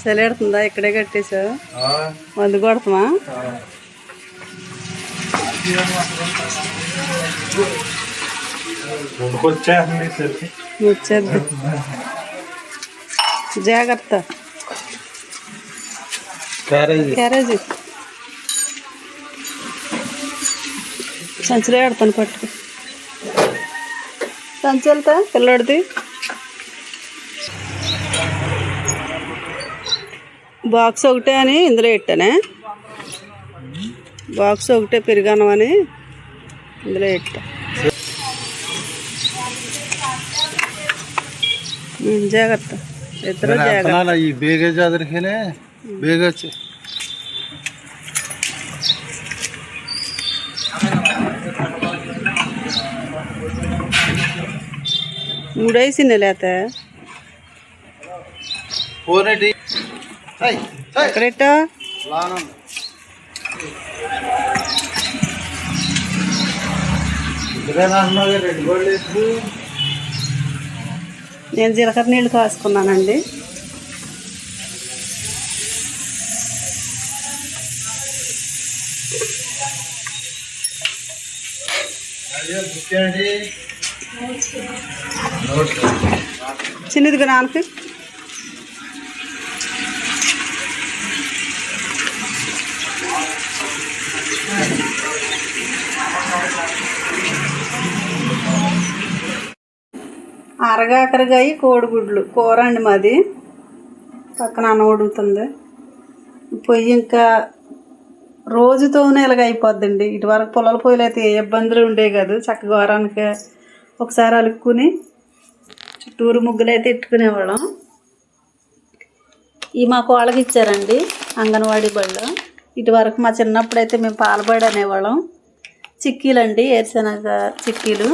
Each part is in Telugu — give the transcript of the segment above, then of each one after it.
చలిడుతుందా ఇక్కడే కట్టేసావు మందు కొడతామా? వచ్చేద్ది. జాగ్రత్త. క్యారేజ్. సంచులో ఆడతాను పట్టుకు. సంచి వెళ్తా పిల్లోడిది. బాక్స్ ఒకటే అని ఇందులో పెట్టానే బాక్స్ ఒకటే పెరిగాను అని ఇందులో పెట్టా జాగ్రత్త. ఇద్దరు జాగ్రత్త. ఈ బేగే జాదరికేనే బేగే మూడేసి నెల అయితే ఎక్కడెట్టా నేను జీలకర్ర నీళ్ళు కాసుకున్నానండి. చిన్నదిగా నాన్నకి. అరగాకరగాయి కోడిగుడ్లు. కూర అండి మాది. పక్కన అన్నం ఉడుకుతుంది పొయ్యి ఇంకా రోజుతోనే ఇలాగ అయిపోద్దండి. ఇటువరకు పొలాల పొయ్యిలు అయితే ఏ ఇబ్బందులు ఉండేవి కాదు. చక్కగా వారానికి ఒకసారి అలుక్కుని చుట్టూరు ముగ్గులు అయితే ఇట్టుకునేవాళ్ళం. ఈ మా కోళ్ళకి ఇచ్చారండి అంగన్వాడీ బళ్ళు. ఇటువరకు మా చిన్నప్పుడు అయితే మేము పాలబడి అనేవాళ్ళం. చిక్కీలండి ఏరుశనగ చిక్కీలు.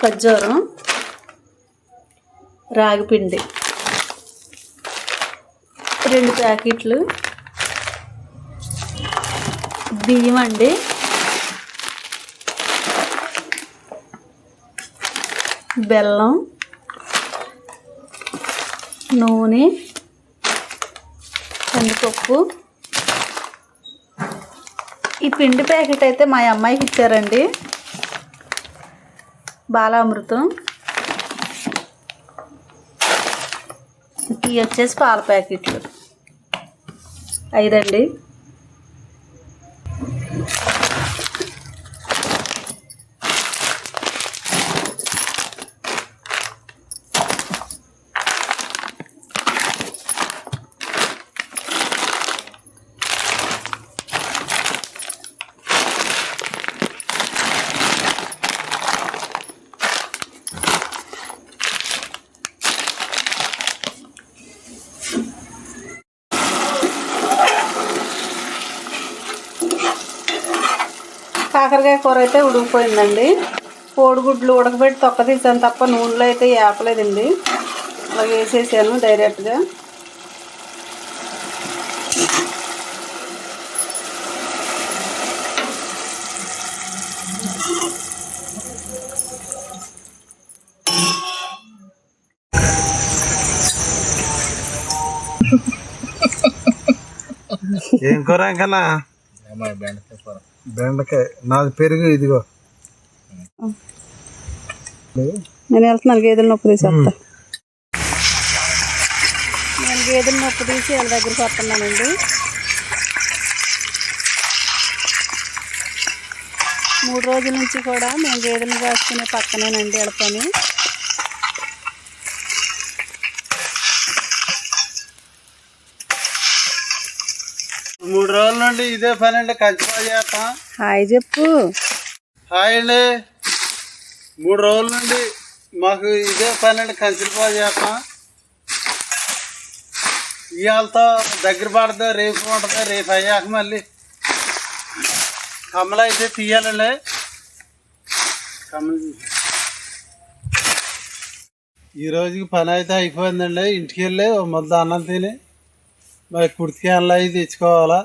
ఖర్జూరం రాగిపిండి రెండు ప్యాకెట్లు బియ్యం అండి. బెల్లం నూనె కందిపప్పు. ఈ పిండి ప్యాకెట్ అయితే మా అమ్మాయికి ఇచ్చారండి. బాలామృతం. ఇవి వచ్చేసి పాల ప్యాకెట్లు. ఐదండి. కాకరకాయ కూర అయితే ఉడికిపోయిందండి. కోడిగుడ్లు ఉడకబెట్టి తొక్క తీసాను తప్ప నూనెలో అయితే వేపలేదండి అలా వేసేసాను డైరెక్ట్గా. ఏం కూర కన్నా బెండకాయ. నాది పెరుగు ఇదిగో. నేను వెళ్తున్నాను గేదెల నొప్పి తీసి వస్తా. నేను గేదెల నొప్పి తీసి వాళ్ళ దగ్గరికి వస్తున్నానండి. మూడు రోజుల నుంచి కూడా మేము గేదెలు కాసుకునే పక్కనేనండి వాళ్ళ పని. మూడు రోజుల నుండి ఇదే పని అండి కంచిపా చేస్తాం. హాయ్ చెప్పు. హాయ్ అండి. మూడు రోజుల నుండి మాకు ఇదే పని అండి కంచిపా చేస్తాం. ఇవాళతో దగ్గర పడుతుంది రేపు ఉంటుంది రేపు అయ్యాక మళ్ళీ కమ్మలు అయితే తీయాలండి. కమ్మలు ఈ రోజుకి పని అయితే అయిపోయిందండి. ఇంటికి వెళ్ళి ఓ ముద్ద అన్నం తిని మరి కుర్తికాయలు అవి తెచ్చుకోవాలా?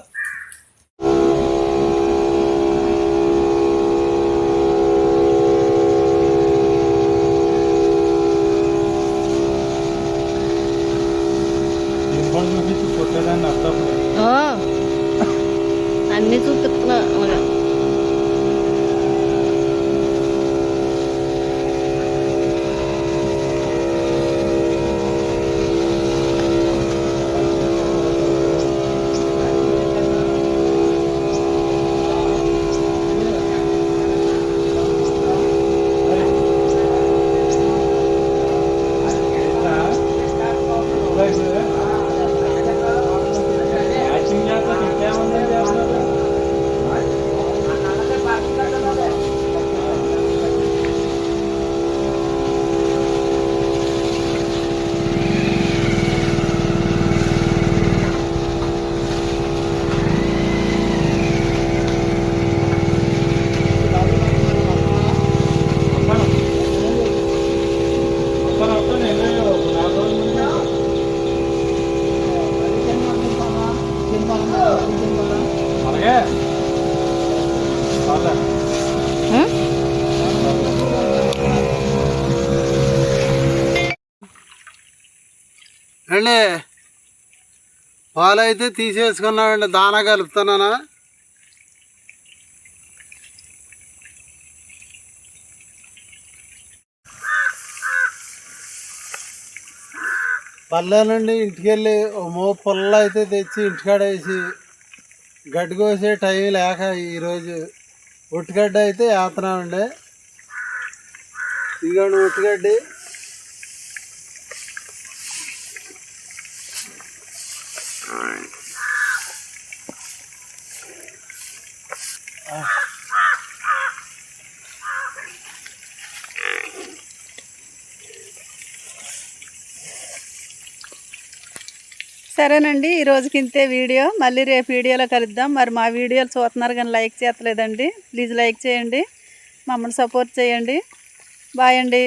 అన్ని చూపు ఏమండి పాలు అయితే తీసేసుకున్నామండి దానా కలుపుతున్నానా? పల్లెనండి ఇంటికి వెళ్ళి ఓ మో పుల్ల అయితే తెచ్చి ఇంటికాడ వేసి గడ్డి కోసే టైం లేక ఈరోజు ఒట్టుగడ్డ అయితే వేస్తున్నామండి ఇదిగోండి ఒట్టుగడ్డి సరేనండి ఈ రోజుకి ఇంతే వీడియో. మళ్ళీ రేపు వీడియోలో కలుద్దాం. మరి మా వీడియోలు చూస్తున్నారు కానీ లైక్ చేయట్లేదండి ప్లీజ్ లైక్ చేయండి. మమ్మల్ని సపోర్ట్ చేయండి. బాయ్ అండి.